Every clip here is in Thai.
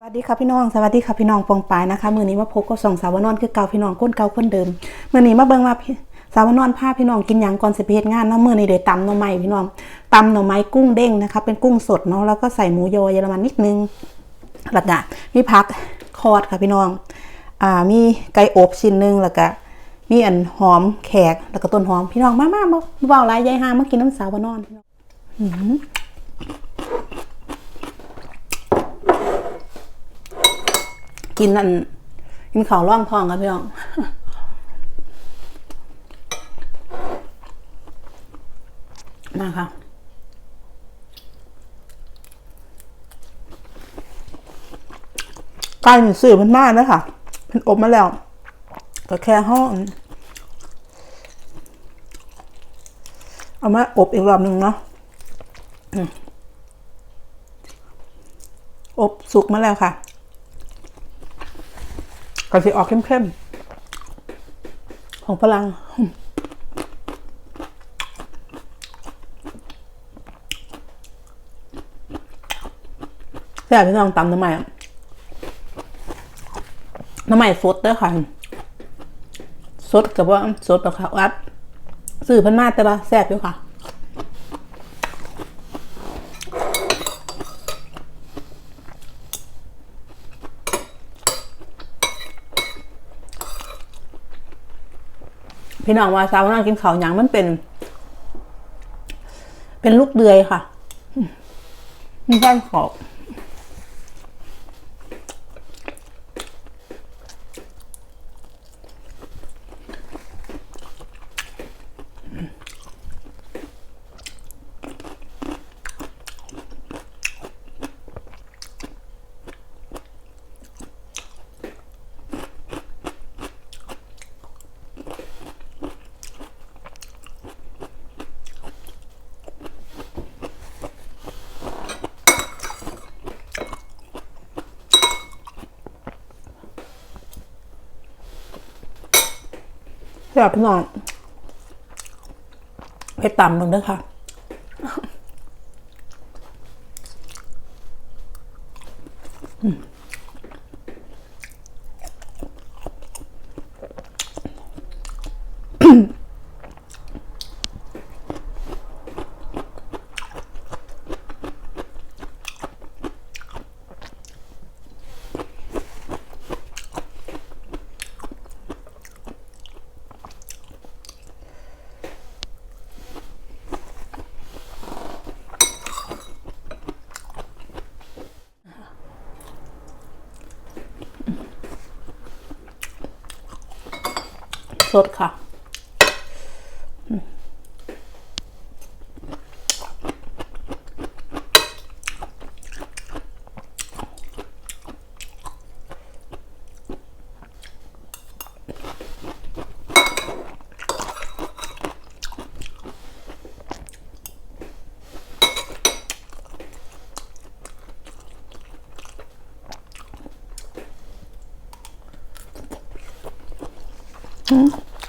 สวัสดีค่ะพี่น้องสวัสดีค่ะพี่น้องปองปายนะคะมือนี้มาพบกับสองสาวนอนคือเก่าพี่น้องก้นเก่าคนเดิมมือนี้มาเบิ่งว่าพี่สาวนอนพาพี่น้องกินหยังก่อนสิเฮ็ดงานเนาะมือนี้เดี๋ยวตำหน่อไม้พี่น้องตำหน่อไม้กุ้งเด้งนะคะเป็นกุ้งสดเนาะแล้วก็ใส่หมูยอเยอรมันนิดนึงแล้วก็มีผักคอดค่ะพี่น้องอ่ามีไก่อบชิ้นหนึงแล้วก็มีอันหอมแขกแล้วก็ต้นหอมพี่น้องมามาบ่บ่เว้าหลายยายหามากินน้ำสาวนอนพี่น้องอื้อหือ กินนั่นกินข้าวร่องทองครับพี่น้องมาค่ะไก่หนึ่งสื่อมันมากเลยค่ะเป็นอบมาแล้ว ก็แค่ห้องเอามาอบอีกรอบหนึ่งเนาะอบสุกมาแล้วค่ะ ก็สิออกเข้มๆ ของฝรั่งแต่พี่น้องตำน้ำใหม่น้ำใหม่สดเด้อค่ะสดกับว่าสดแบบค่ะวัดสื่อพันมาแต่ว่าแซ่บอยู่ค่ะ พี่น้องว่าสาวนั่งกินข้าวหยังมันเป็น เป็นลูกเดือยค่ะ มีแค่ขอบ แซ่บพี่น้องไปตำมึงด้วยค่ะ สดค่ะ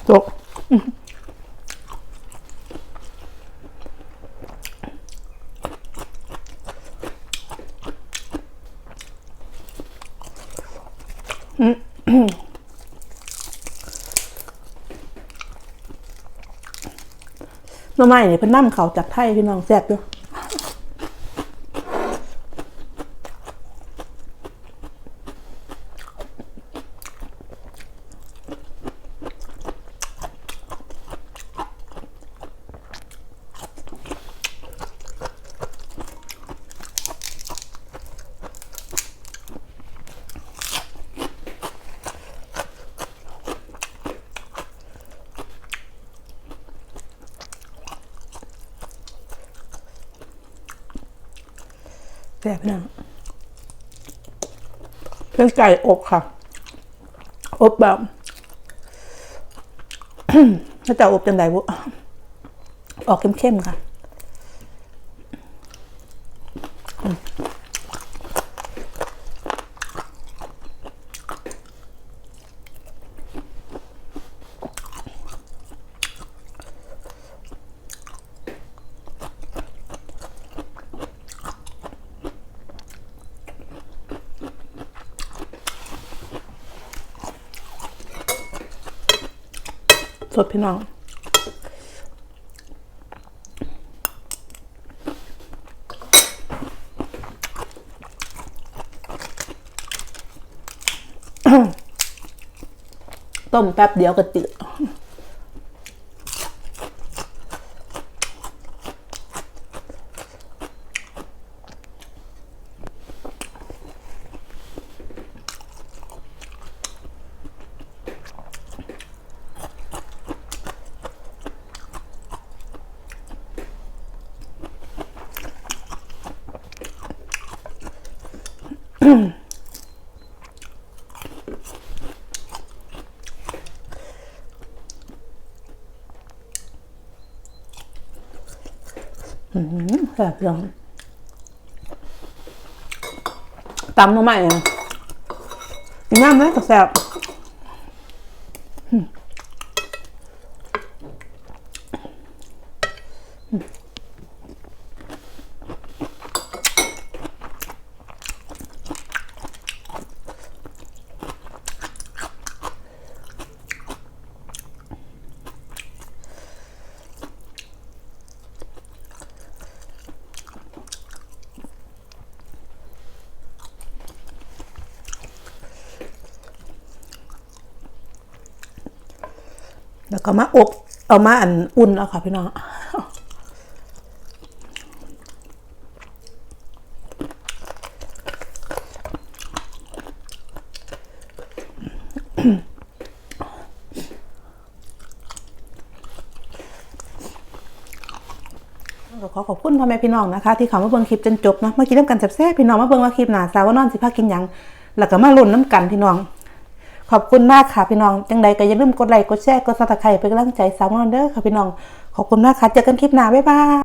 จบน้ำไม้เนี่ยเพิ่นนํเขาจากไทยพี่น้องแซ่บอยู่ แซ่บพี่น้องเป็นไก่อบค่ะ อบแบบถ้าจะอบจังไดบุออกเข้มๆค่ะ ดๆพี่น้องต้มแป๊บเดียวก็ตืด แซ่บจังตำหน่อไม้อะกินน้ำไหมก็แซ่บ แล้วก็มาอบเอามาอันอุ่นแล้วค่ะพี่น้องขอขอบคุณพ่อแม่พี่น้องนะคะ ที่เขามาเบิ่งคลิปจนจบเนาะมากินน้ำกันแซ่บๆพี่น้องมาเบิ่งว่าคลิปหนาสาวว่านอนสิพากินยัง แล้วก็มาลุ้นน้ำกันพี่น้อง ขอบคุณมากค่ะพี่น้องจังใดก็อย่าลืมกดไลค์กดแชร์กดซับสไครต์เป็นกำลังใจสาวน้องเด้อค่ะพี่น้องขอบคุณมากค่ะเจอกันคลิปหน้าบ๊ายบาย